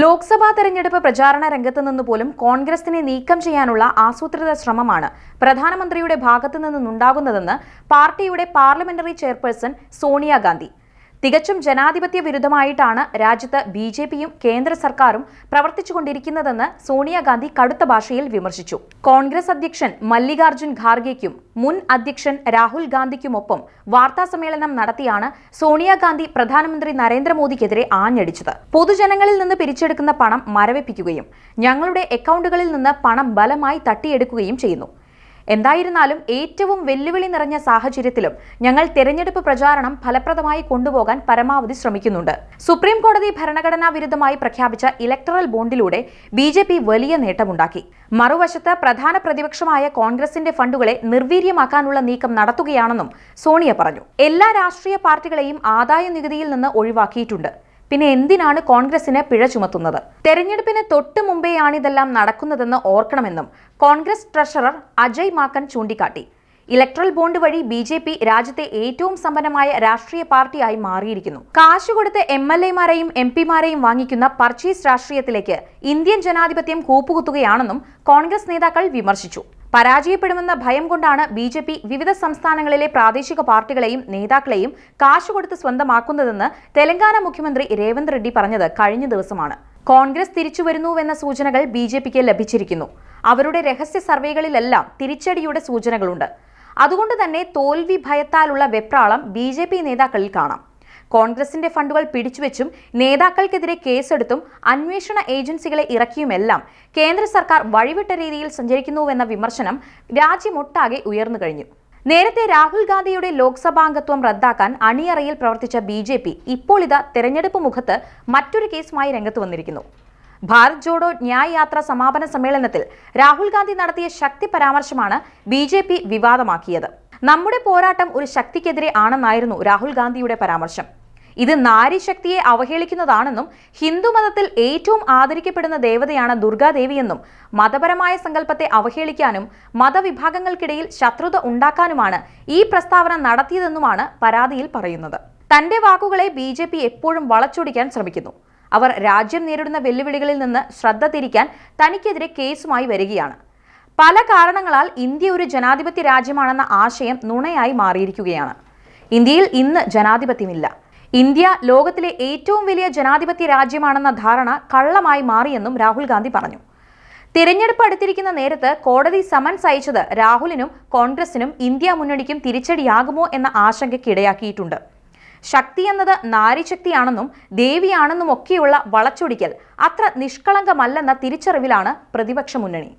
ലോക്സഭാ തെരഞ്ഞെടുപ്പ് പ്രചാരണ രംഗത്ത് നിന്ന് പോലും കോൺഗ്രസിനെ നീക്കം ചെയ്യാനുള്ള ആസൂത്രിത ശ്രമമാണ് പ്രധാനമന്ത്രിയുടെ ഭാഗത്തു നിന്നുണ്ടാകുന്നതെന്ന് പാർട്ടിയുടെ പാർലമെന്ററി ചെയർപേഴ്സൺ സോണിയാഗാന്ധി. തികച്ചും ജനാധിപത്യ വിരുദ്ധമായിട്ടാണ് രാജ്യത്ത് ബി ജെ പിയും കേന്ദ്ര സർക്കാരും പ്രവർത്തിച്ചുകൊണ്ടിരിക്കുന്നതെന്ന് സോണിയാഗാന്ധി കടുത്ത ഭാഷയിൽ വിമർശിച്ചു. കോൺഗ്രസ് അധ്യക്ഷൻ മല്ലികാർജുൻ ഖാർഗെയ്ക്കും മുൻ അധ്യക്ഷൻ രാഹുൽ ഗാന്ധിക്കുമൊപ്പം വാർത്താസമ്മേളനം നടത്തിയാണ് സോണിയാഗാന്ധി പ്രധാനമന്ത്രി നരേന്ദ്രമോദിക്കെതിരെ ആഞ്ഞടിച്ചത്. പൊതുജനങ്ങളിൽ നിന്ന് പിരിച്ചെടുക്കുന്ന പണം മരവിപ്പിക്കുകയും ഞങ്ങളുടെ അക്കൗണ്ടുകളിൽ നിന്ന് പണം ബലമായി തട്ടിയെടുക്കുകയും ചെയ്യുന്നു. എന്തായിരുന്നാലും ഏറ്റവും വെല്ലുവിളി നിറഞ്ഞ സാഹചര്യത്തിലും ഞങ്ങൾ തെരഞ്ഞെടുപ്പ് പ്രചാരണം ഫലപ്രദമായി കൊണ്ടുപോകാൻ പരമാവധി ശ്രമിക്കുന്നുണ്ട്. സുപ്രീം കോടതി ഭരണഘടനാ വിരുദ്ധമായി പ്രഖ്യാപിച്ച ഇലക്ടറൽ ബോണ്ടിലൂടെ ബി വലിയ നേട്ടമുണ്ടാക്കി. മറുവശത്ത് പ്രധാന പ്രതിപക്ഷമായ കോൺഗ്രസിന്റെ ഫണ്ടുകളെ നിർവീര്യമാക്കാനുള്ള നീക്കം നടത്തുകയാണെന്നും സോണിയ പറഞ്ഞു. എല്ലാ രാഷ്ട്രീയ പാർട്ടികളെയും ആദായ നികുതിയിൽ നിന്ന് ഒഴിവാക്കിയിട്ടുണ്ട്. പിന്നെ എന്തിനാണ് കോൺഗ്രസിന് പിഴ ചുമത്തുന്നത്? തെരഞ്ഞെടുപ്പിന് തൊട്ടു മുമ്പേയാണിതെല്ലാം നടക്കുന്നതെന്ന് ഓർക്കണമെന്നും കോൺഗ്രസ് ട്രഷറർ അജയ് മാക്കൻ ചൂണ്ടിക്കാട്ടി. ഇലക്ട്രൽ ബോണ്ട് വഴി ബി ജെ പി രാജ്യത്തെ ഏറ്റവും സമ്പന്നമായ രാഷ്ട്രീയ പാർട്ടിയായി മാറിയിരിക്കുന്നു. കാശ് കൊടുത്ത് എം എൽ എമാരെയും എം പിമാരെയും വാങ്ങിക്കുന്ന പർച്ചേസ് രാഷ്ട്രീയത്തിലേക്ക് ഇന്ത്യൻ ജനാധിപത്യം കൂപ്പുകുത്തുകയാണെന്നും കോൺഗ്രസ് നേതാക്കൾ വിമർശിച്ചു. പരാജയപ്പെടുമെന്ന ഭയം കൊണ്ടാണ് ബി ജെ പി വിവിധ സംസ്ഥാനങ്ങളിലെ പ്രാദേശിക പാർട്ടികളെയും നേതാക്കളെയും കാശ് കൊടുത്ത് സ്വന്തമാക്കുന്നതെന്ന് തെലങ്കാന മുഖ്യമന്ത്രി രേവന്ത് റെഡ്ഡി പറഞ്ഞത് കഴിഞ്ഞ ദിവസമാണ്. കോൺഗ്രസ് തിരിച്ചുവരുന്നുവെന്ന സൂചനകൾ ബി ജെ പിക്ക് ലഭിച്ചിരിക്കുന്നു. അവരുടെ രഹസ്യ സർവേകളിലെല്ലാം തിരിച്ചടിയുടെ സൂചനകളുണ്ട്. അതുകൊണ്ട് തന്നെ തോൽവി ഭയത്താലുള്ള വെപ്രാളം ബി ജെ പി നേതാക്കളിൽ കാണാം. കോൺഗ്രസിന്റെ ഫണ്ടുകൾ പിടിച്ചുവെച്ചും നേതാക്കൾക്കെതിരെ കേസെടുത്തും അന്വേഷണ ഏജൻസികളെ ഇറക്കിയുമെല്ലാം കേന്ദ്ര സർക്കാർ വഴിവിട്ട രീതിയിൽ സഞ്ചരിക്കുന്നുവെന്ന വിമർശനം രാജ്യമൊട്ടാകെ ഉയർന്നു കഴിഞ്ഞു. നേരത്തെ രാഹുൽ ഗാന്ധിയുടെ ലോക്സഭാംഗത്വം റദ്ദാക്കാൻ അണിയറയിൽ പ്രവർത്തിച്ച ബി ജെ പി ഇപ്പോൾ ഇതാ തെരഞ്ഞെടുപ്പ് മുഖത്ത് മറ്റൊരു കേസുമായി രംഗത്ത് വന്നിരിക്കുന്നു. ഭാരത് ജോഡോ ന്യായ് യാത്ര സമാപന സമ്മേളനത്തിൽ രാഹുൽ ഗാന്ധി നടത്തിയ ശക്തി പരാമർശമാണ് ബി ജെ പി വിവാദമാക്കിയത്. നമ്മുടെ പോരാട്ടം ഒരു ശക്തിക്കെതിരെ ആണെന്നായിരുന്നു രാഹുൽ ഗാന്ധിയുടെ പരാമർശം. ഇത് നാരീശക്തിയെ അവഹേളിക്കുന്നതാണെന്നും ഹിന്ദുമതത്തിൽ ഏറ്റവും ആദരിക്കപ്പെടുന്ന ദേവതയാണ് ദുർഗാദേവിയെന്നും മതപരമായ സങ്കല്പത്തെ അവഹേളിക്കാനും മതവിഭാഗങ്ങൾക്കിടയിൽ ശത്രുത ഉണ്ടാക്കാനുമാണ് ഈ പ്രസ്താവന നടത്തിയതെന്നുമാണ് പരാതിയിൽ പറയുന്നത്. തന്റെ വാക്കുകളെ ബി എപ്പോഴും വളച്ചൊടിക്കാൻ ശ്രമിക്കുന്നു. അവർ രാജ്യം നേരിടുന്ന വെല്ലുവിളികളിൽ നിന്ന് ശ്രദ്ധ തിരിക്കാൻ തനിക്കെതിരെ കേസുമായി വരികയാണ്. പല കാരണങ്ങളാൽ ഇന്ത്യ ഒരു ജനാധിപത്യ രാജ്യമാണെന്ന ആശയം നുണയായി മാറിയിരിക്കുകയാണ്. ഇന്ത്യയിൽ ഇന്ന് ജനാധിപത്യമില്ല. ഇന്ത്യ ലോകത്തിലെ ഏറ്റവും വലിയ ജനാധിപത്യ രാജ്യമാണെന്ന ധാരണ കള്ളമായി മാറിയെന്നും രാഹുൽ ഗാന്ധി പറഞ്ഞു. തിരഞ്ഞെടുപ്പ് അടുത്തിരിക്കുന്ന നേരത്ത് കോടതി സമൻസ് അയച്ചത് രാഹുലിനും കോൺഗ്രസിനും ഇന്ത്യ മുന്നണിക്കും തിരിച്ചടിയാകുമോ എന്ന ആശങ്കയ്ക്കിടയാക്കിയിട്ടുണ്ട് ശക്തി എന്നത് നാരിശക്തിയാണെന്നും ദേവിയാണെന്നും ഒക്കെയുള്ള വളച്ചൊടിക്കൽ അത്ര നിഷ്കളങ്കമല്ലെന്ന തിരിച്ചറിവിലാണ് പ്രതിപക്ഷ മുന്നണി.